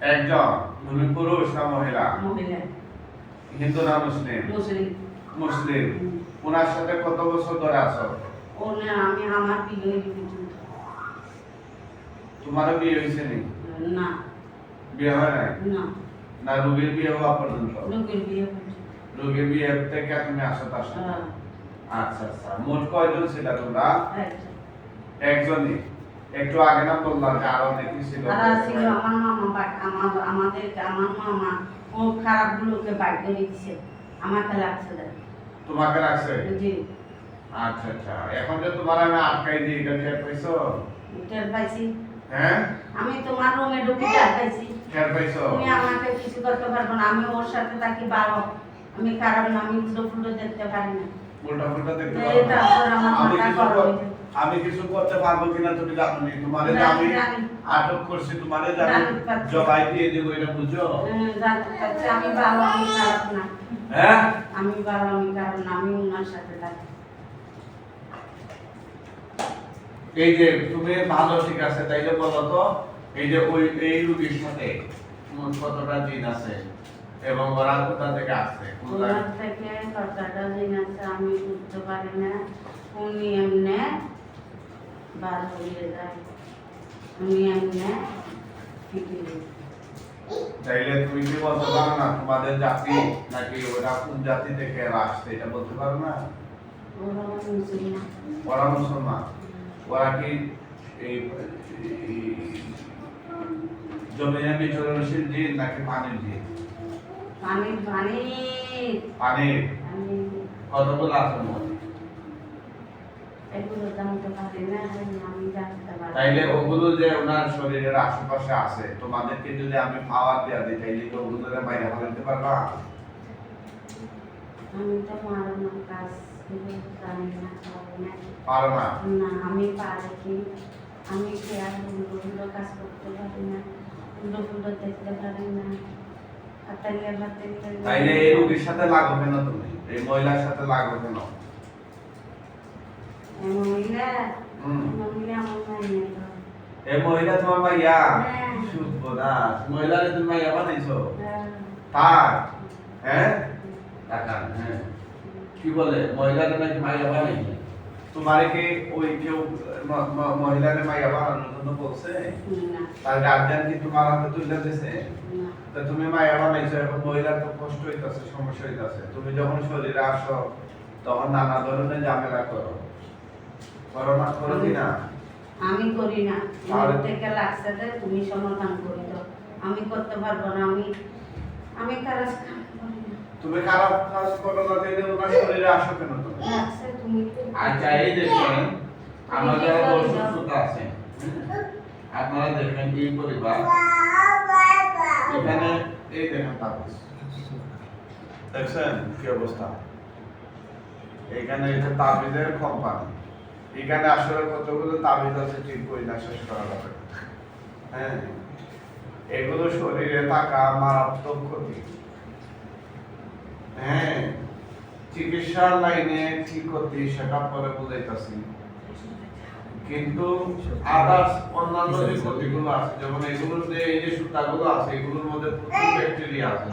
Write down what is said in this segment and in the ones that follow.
একজন তুমি পুরুষ না মহিলা? হিন্দু না মুসলিম? মুসলিম। ওনার সাথে কত বছর ধরে আছো? আমি আমার বিয়ে তোমারও বিয়ে হয়েছে নি? বিয়ে হয় নাই? না। না রোগীর বিয়ে হওয়া পর্যন্ত? বিয়ে রোগীর বিয়ে থেকে তুমি আসো তার সাথে? হ্যাঁ, আচ্ছা আচ্ছা। মোট কয়জন ছিল তোমরা। একজনই? একটু আগে না বললাম যে আরও অনেকে ছিল। ছিল আমার মামা আমার আমাদের আমার মামা ও খারাপ গুলোকে বাইর করে দিচ্ছে আমাকে লাগছে তোমাকে রাখছে জি। আচ্ছা আচ্ছা। এখন যে তোমার আমি আটকাই দিই এটা টের পাইছো? টের পাইছি। হ্যাঁ? আমি তোমার রুমে ঢুকে টের পাইছি। টের পাইছো? তুমি আমাকে কিছু করতে পারব না। আমি ওর সাথে থাকি ভালো আমি খারাপ না আমি ফুটো দেখতে পারি না। উল্টা দেখতে আমি কিছু। আমি করতে পারব কিনা তুমি জানো নি তোমারে আমি আটক করছি তোমারে আমি জবাই দিয়ে দেবো এটা বুঝো হ্যাঁ, আমি ভালো আমি খারাপ না। হ্যাঁ? আমি ভালো আমি খারাপ না। আমি ওনার সাথে থাকি। এই যে তুমি ভালো ঠিক আছে তাইলে বলো তো এই যে ওই এই রুগীর সাথে কতটা দিন আছে? এবং ওরা কোথা থেকে কোথায় ওনার থেকে কথাটা জেনেছে আমি বুঝতে পারি না। উনি এমনে বার হয়ে যায়। উনি এমনে তাইলে তুমি কি বলতে পারো না তোমাদের জাতি নাকি ওরা কোন জাতি থেকে আসছে এটা বলতে পারো না? ওরা মুসলমান। ওরা কি এই এই জমিনে বিচরণশীল জিন নাকি পানির জিন? পানি পানি তাইলে ওগুলো যে ওনার শরীরের আশেপাশে আছে তোমাদেরকে যদি আমি পাওয়ার দেওয়া দিই তাইলে কি ওগুলো বাইরে ফেলতে পারবা? আমি তো কাজ জানি না পারো না। না? আমি পারি কি? আমি কি আর উল্টো উল্টো কাজ করতে পারি না? উল্টো উল্টো দেখতে পারি না। তাইলে এই রোগীর সাথে লাগো কেন তুমি এই মহিলার সাথে লাগো কেন এই মহিলা? তোমার মাইয়া হ্যাঁ। মহিলারে তুমি মাইয়া বানাইছো? হ্যাঁ। তার? হ্যাঁ? টাকা হ্যাঁ। কি বলে মহিলারে নাকি মাইয়া বানাইছে? তোমারে কি ওই কেউ মহিলারে মাইয়া বানানোর জন্য বলছে? তার গার্জিয়ান কি তোমার হাতে তুলে না তা তুমি মায়া বানাইছো এখন মহিলার তো কষ্ট হইতাছে সমস্যা হইতাছে। তুমি যখন শরীরে আসো তখন নানা ধরনের ঝামেলা করো। করো না করো কি না? আমি করি না? থেকে লাগছে যে তুমি সমাধান করে দাও। আমি করতে পারব না আমি আমি কাজ কাম করি না। তুমি খারাপ কাজ করো না তাইলে ওনার শরীরে আসো কেন তুমি? তুমি আচ্ছা এই দেখেন আমরা যারা বসুস্থতা আছেন আপনারা দেখেন এই পরিবার এখানে এই দেখেন দেখছেন কি অবস্থা? এখানে এটা কোম্পানি। এখানে আসলে কতগুলো আছে ঠিক করি না, শেষ করা হ্যাঁ? এগুলো শরীরে থাকা মারাত্মক ক্ষতি। হ্যাঁ? চিকিৎসার লাইনে কি ক্ষতি সেটা পরে বুঝাইতাছি। কিন্তু আদার্স অন্যান্য যে ক্ষতিগুলো আছে যেমন এগুলোর যে এই যে সুতাগুলো আছে এগুলোর মধ্যে প্রচুর ব্যাকটেরিয়া আছে।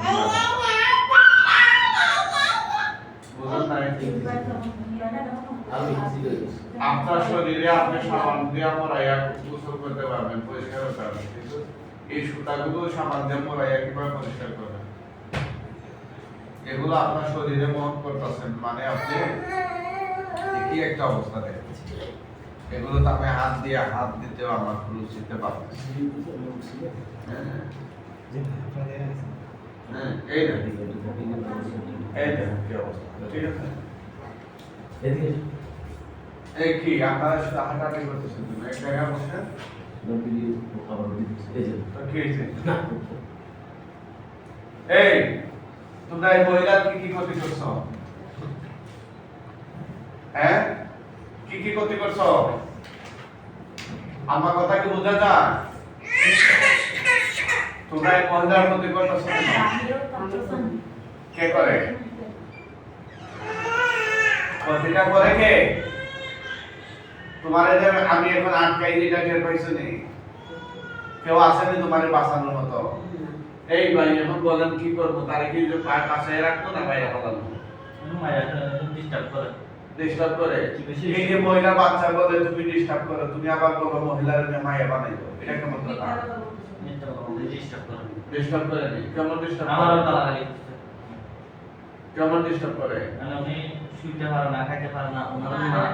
আপনার শরীরে আপনি সাবান দিয়ে মরাইয়া গোসল করতে পারবেন পরিষ্কার করতে পারবেন কিন্তু এই সুতাগুলো সাবান দিয়ে মরাইয়া কীভাবে পরিষ্কার করবেন? এগুলো আপনার শরীরে মন করতেছেন মানে আপনি কি একটা অবস্থা দেখেন। এগুলো তো আমি হাত দিয়ে, হাত দিতেও আমার রুচিতে পারতেছি। হ্যাঁ হ্যাঁ এই দেখেন এই দেখেন কি অবস্থা? ঠিক আছে। এই কি, আপনারা শুধু হাঁটাহাঁটি করতেছেন তুমি এক জায়গায় বসে? তো কি এই, তোমরা এই মহিলার কি কি ক্ষতি করছ? হ্যাঁ? কি কি ক্ষতি করছ? আমার কথা কি বোঝা যায়? তোমরা এই মহিলার ক্ষতি করতেছো কে করে? ক্ষতিটা করে কে? তোমার যে আমি এখন আটকাই দিটা টের পাইছো নি? কেউ আসেনি তোমার বাঁচানোর মতো? এই ভাই এখন বলেন কি করব? তারে কি পাশে রাখব না বাইরে ফেলানো মায়া ডিস্টার্ব করে ডিস্টার্ব করে এই যে মহিলা বাচ্চা বলে তুমি ডিস্টার্ব করো তুমি আবার বলো মহিলার নিয়ে মায়া বানাইছো এটা কেমন কথা ডিস্টার্ব করে। ডিস্টার্ব করে কেমন ডিস্টার্ব আমারও তালা লাগে কেমন ডিস্টার্ব করে? মানে উনি শুইতে পারে না খাইতে পারে না ওনারও হ্যাঁ।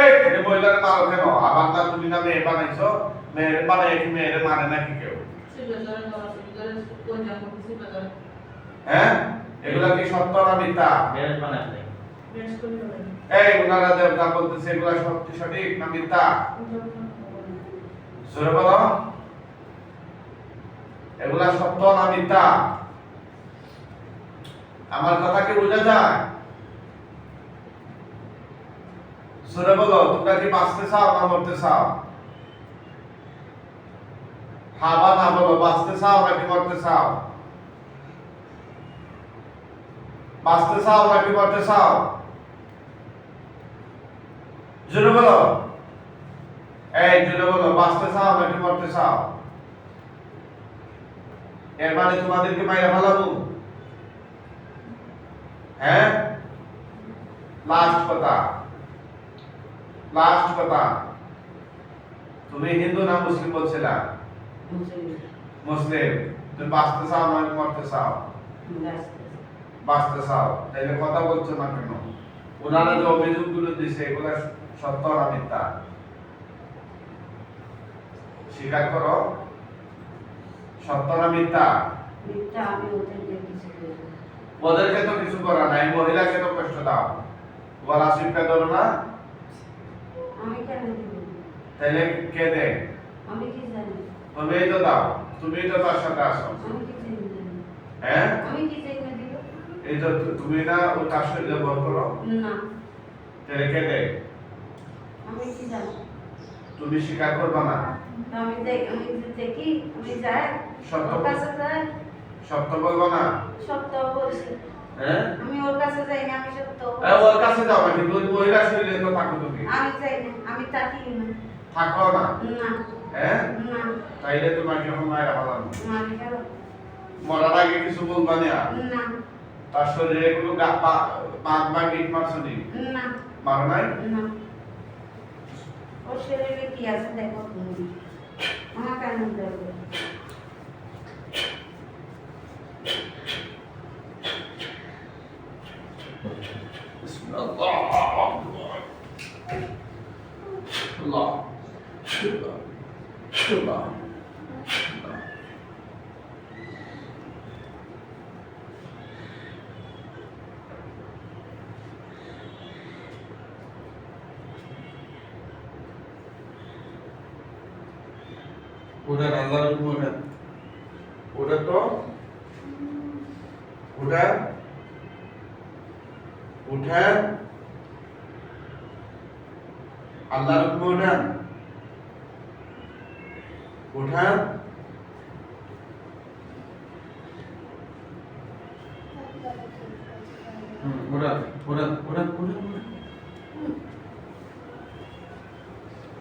এই এই মহিলার মারো কেন? আবার না তুমি না মেয়ে বানাইছো? মেয়ের বানাই কি মেয়ের মানে নাকি কেউ? হ্যাঁ? এগুলা কি সত্য না মিথ্যা? বানায় দেয় এই, ওনারা দেবতা বলতেছে, এগুলা সত্যি সঠিক না মিথ্যা? জোরে বলো। এগুলা সত্য না মিথ্যা? আমার কথা কি বোঝা যায়? জোরে বলো, তোমরা কি বাঁচতে চাও না মরতে চাও? হাবা না বলো, বাঁচতে চাও নাকি মরতে চাও? বাঁচতে চাও নাকি মরতে চাও? জোরে বলো। এই, জোরে বলো, বাঁচতে চাও নাকি মরতে চাও? এর মানে তোমাদেরকে মাইরা ফেলাবো? হ্যাঁ? লাস্ট কথা। লাস্ট কথা। তুমি হিন্দু না মুসলিম বলছিলা? মুসলিম। তুমি বাঁচতে চাও নাকি মরতে চাও? বাঁচতে চাও। তাইলে কথা বলছো না কেন? ওনারা যে অভিযোগগুলো দিছে, এগুলো না মিথ্যা স্বীকার করো না। মিথ্যা ওদেরকে তো কিছু করা নাই মহিলাকে তো কষ্ট দাও। গলা চিপকে ধরো না। কেন দিব? তাইলে কে কি জানি? তো দাও তুমিই তো তার সাথে আসো? হ্যাঁ? এই তো তুমি না ও ভর করো। না। তাহলে কে দেয় আমি কি জানি? তুমি স্বীকার করবা না? আমি দেখ আমি দেখি আমি যাই। সত্য কাছে যাই। সত্য বলব না? সত্য বলছি। হ্যাঁ? আমি ওর কাছে যাই না আমি সত্য এ, ওর কাছে যাও না কিন্তু ওই মহিলা শরীরে তো থাকো তুমি। আমি যাই না আমি তাকি না। থাকো না? না। হ্যাঁ? না। তাইলে মায়েরা ভালো মরার আগে কিছু বলবা না? না। তার শরীরে কোনো গা পা পাঁচ বা গিট মারছো না। মারো নাই? না। ওর শরীরে কি আছে দেখো তুমি আমার কেন দেবে Allah. Allah. Allah. উঠেন আল্লাহর হুকুম উঠেন উঠেন তো? উঠেন উঠেন আল্লাহর হুকুম উঠেন উঠেন।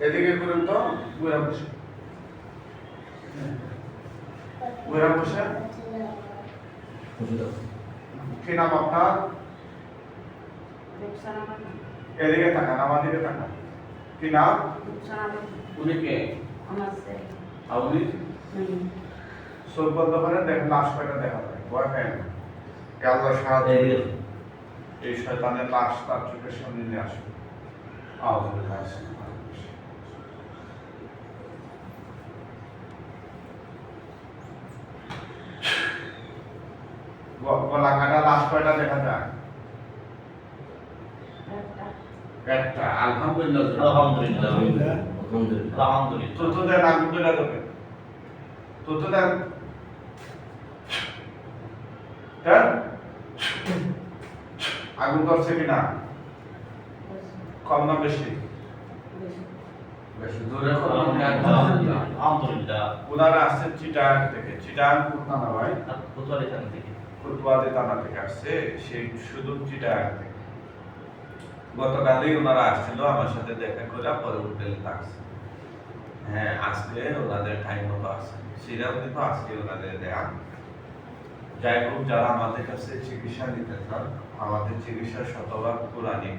এদিকে করুন তো বুড়া বসে। বুড়া বসে কি নাম আপনার এদিকে তাকান আমার দিকে তাকান কি নাম উনি কে আপনি চোখ বন্ধ দেখেন লাশ কয়টা দেখা যায়? ভয় পায় না আল্লাহ সাহায্য এই শয়তানের লাশ তার চোখের সামনে নিয়ে আসুন আউযু বিল্লাহি গ- গলা কাটা লাশ কয়টা দেখা যায়? একটা। আলহামদুলিল্লাহ আলহামদুলিল্লাহ। আলহামদুলিল্লাহ। আলহামদুলিল্লাহ। তো তো দেন আগুন ধরে দেবে তো তো দেন। দেন? আগুন ধরছে কিনা? কম না বেশি? আলহামদুলিল্লাহ। আসছেন চিটাং থেকে। চিটাং থানা ভাই? কোথায় এখান থেকে। কুতুয়াদি থানা থেকে আসছে, সেই গতকালই ওনারা আসছিল, আমার সাথে দেখা করে পরে হোটেলে থাকছে হ্যাঁ আজকে ওনাদের টাইম মতো আছে সিরিয়াল কিন্তু আজকে ওনাদের দেয়া। যাই হোক, যারা আমাদের কাছে চিকিৎসা নিতে চান, আমাদের শতভাগ পুরাণিক।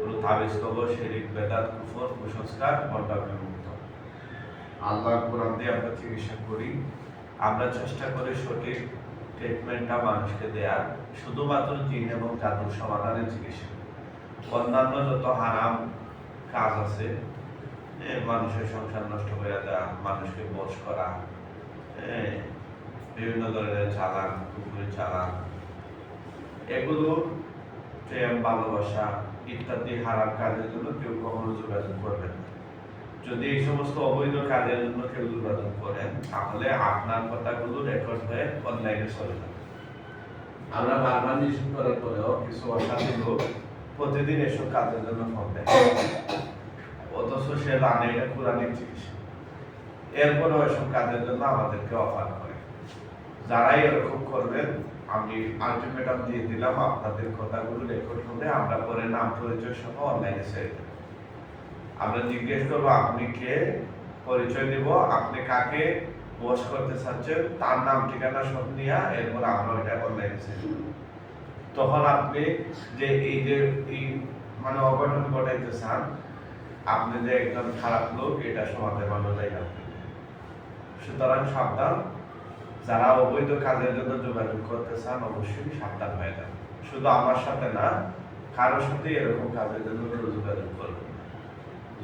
কোনো তাবিজ কবর বেদাত, কুফর, কুসংস্কার মুক্ত। আল্লাহর কোরআন দিয়ে আমরা চিকিৎসা করি। আমরা চেষ্টা করি সঠিক ট্রিটমেন্টটা মানুষকে দেওয়ার শুধুমাত্র জিন এবং জাদুর সমাধানের চিকিৎসা। অন্যান্য যত হারাম কাজ আছে মানুষের সংসার নষ্ট করে দেওয়া মানুষকে বশ করা বিভিন্ন ধরনের চালান কুকুরে চালান এগুলো প্রেম, ভালোবাসা ইত্যাদি হারাম কাজের জন্য কেউ কখনো যোগাযোগ করবেন না। যদি এই সমস্ত অবৈধ কাজের জন্য কেউ যোগাযোগ করেন তাহলে আপনার কথাগুলো রেকর্ড হয়ে অনলাইনে চলে যাবে। আমরা বারবার নিষেধ করার পরেও কিছু অসাধু লোক প্রতিদিন এসব কাজের জন্য ফোন দেয়। অথচ সে জানে এটা কোরআনিক চিকিৎসা। এরপরেও এসব কাজের জন্য আমাদেরকে অফার করে। যারাই এরকম করবেন আমি আলটিমেটাম দিয়ে দিলাম আপনাদের কথাগুলো রেকর্ড হবে আমরা পরে নাম পরিচয় সহ অনলাইনে ছেড়ে দেব। আমরা জিজ্ঞেস করব, আপনি কে? পরিচয় দিব, আপনি কাকে বস করতে চাচ্ছেন? তার নাম, ঠিকানা সব নিয়ে এরপর আমরা ওইটা অনলাইনে তখন আপনি যে এই যে, এই মানে অঘটন ঘটাইতে চান আপনি যে একজন খারাপ লোক, এটা সমাজে ভালো যায় না। সুতরাং সাবধান, যারা অবৈধ কাজের জন্য যোগাযোগ করতে চান অবশ্যই সাবধান হয়ে যান। শুধু আমার সাথে না, কারোর সাথে এরকম কাজের জন্য যোগাযোগ করবেন।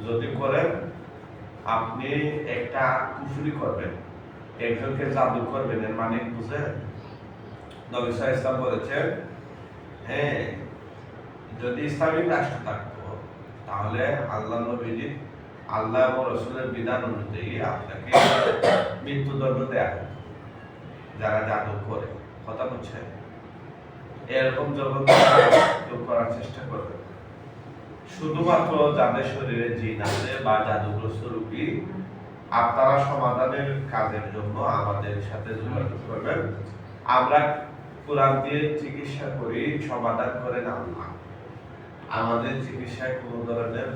যদি করেন, আপনি একটা কুফুরি করবেন একজনকে জাদু করবেন, এর মানে নবী ইসলাম বলেছেন হ্যাঁ যদি ইসলামিক রাষ্ট্র থাকতো, তাহলে আল্লাহ নবীজি আল্লাহ এবং রসুলের বিধান অনুযায়ী আপনাকে মৃত্যুদণ্ড দেয়া হতো। যারা জাদু করে কথা বুঝছে এরকম জগৎ করার চেষ্টা করবে। শুধুমাত্র যাদের শরীরে জিন আছে বা জাদুগ্রস্ত রোগী, আপনারা সমাধানের কাজের জন্য আমাদের সাথে যোগাযোগ করবেন। আমরা কোরআন দিয়ে চিকিৎসা করি, সমাধান করেন আল্লাহ আমাদের চিকিৎসায় কোনো ধরনের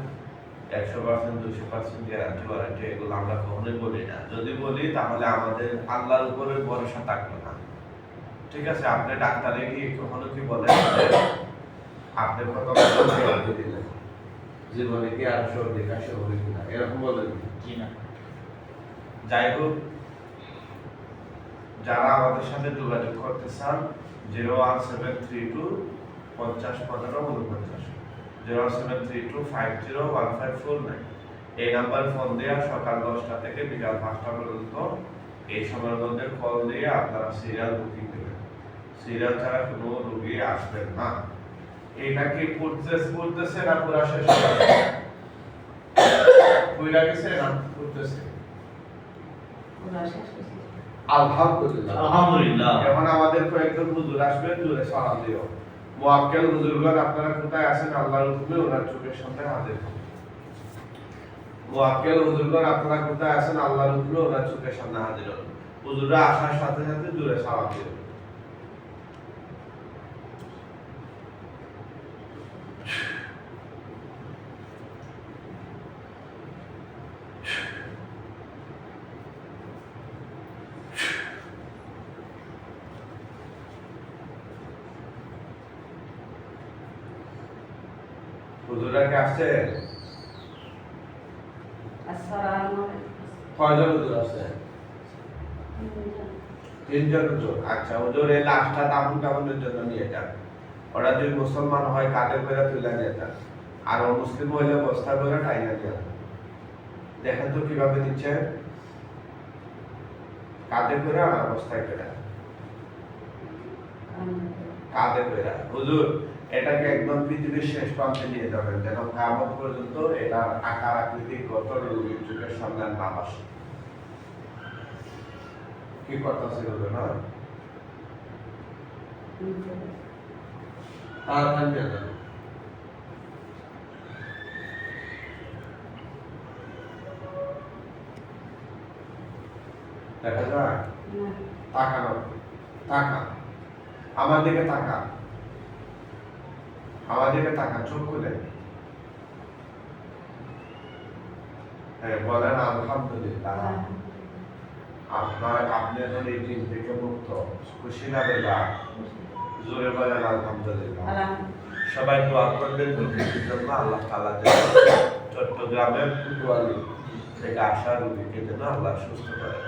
একশো পার্সেন্ট দুশো পার্সেন্ট গ্যারান্টি ওয়ারেন্টি এগুলো আমরা কখনোই বলি না। যদি বলি, তাহলে আমাদের আল্লাহর উপরে ভরসা থাকবে না। ঠিক আছে, আপনি ডাক্তারে কি কখনো কি বলেন আপনি কত দিলেন? জীবনে কি আর হবে কিনা? এরকম বলেন কি? না? যাই হোক, যারা আমাদের সাথে যোগাযোগ করতে চান, zero one seven three two পঞ্চাশ পনেরো zero one seven three two five zero one five four nine. এই নাম্বার ফোন দেওয়া সকাল দশটা থেকে বিকাল পাঁচটা পর্যন্ত এই সময়ের মধ্যে কল দিয়ে আপনারা সিরিয়াল বুকিং দেবেন। সিরিয়াল ছাড়া কোনো রুগী আসবেন না। এটা কি পড়তেছে পড়তেছে না পুরা শেষ হয়ে গেছে? না হয়েছে। আলহামদুলিল্লাহ। আলহামদুলিল্লাহ। এখন আমাদের কয়েকজন হুজুর আসবেন জোরে সালাম দিও। মুআক্কেল হুজুরগণ আপনারা কোথায় আছেন? আল্লাহর হুকুমে ওনার চোখের সামনে হাজির মুআক্কেল হুজুরগণ আপনারা কোথায় আছেন? আল্লাহর হুকুমে ওনার চোখের সামনে হাজির হুজুররা আসার সাথে সাথে জোরে সালাম দিও। হুজুররা কি আসছে কয়জন হুজুর আসছে? তিনজন হুজুর। আচ্ছা হুজুর এই লাশটা কাফনের জন্য নিয়ে যান। ওরা যদি মুসলমান হয় কাঁধে করে তুলে নিয়ে যান। আর মুসলিম হইলে বস্তা করে টাইনা যান। দেখেন তো কীভাবে দিচ্ছে। কাঁধে করে আর অবস্থায় করে। কাঁধে করে। হুজুর এটাকে একদম পৃথিবীর শেষ প্রান্তে নিয়ে যাবেন। যেন কামত পর্যন্ত এটার আকার আকৃতি কত রোগীর চোখের আর না আসে। কি কথা ছিল না দেখা যায়? তাকানো। তাকা। আমার দিকে তাকা। আমার দিকে তাকা চোখ খুলে। হ্যাঁ বলেন আলহামদুলিল্লাহ। আপনার আপনি এখন এই দিন থেকে মুক্ত। খুশি না বেলা? জোরে বলেন আলহামদুলিল্লাহ। সবাই দোয়া করবেন জন্য আল্লাহ তালা চট্টগ্রামের ফুটবল থেকে আসা রুগীকে যেন আল্লাহ সুস্থ করে।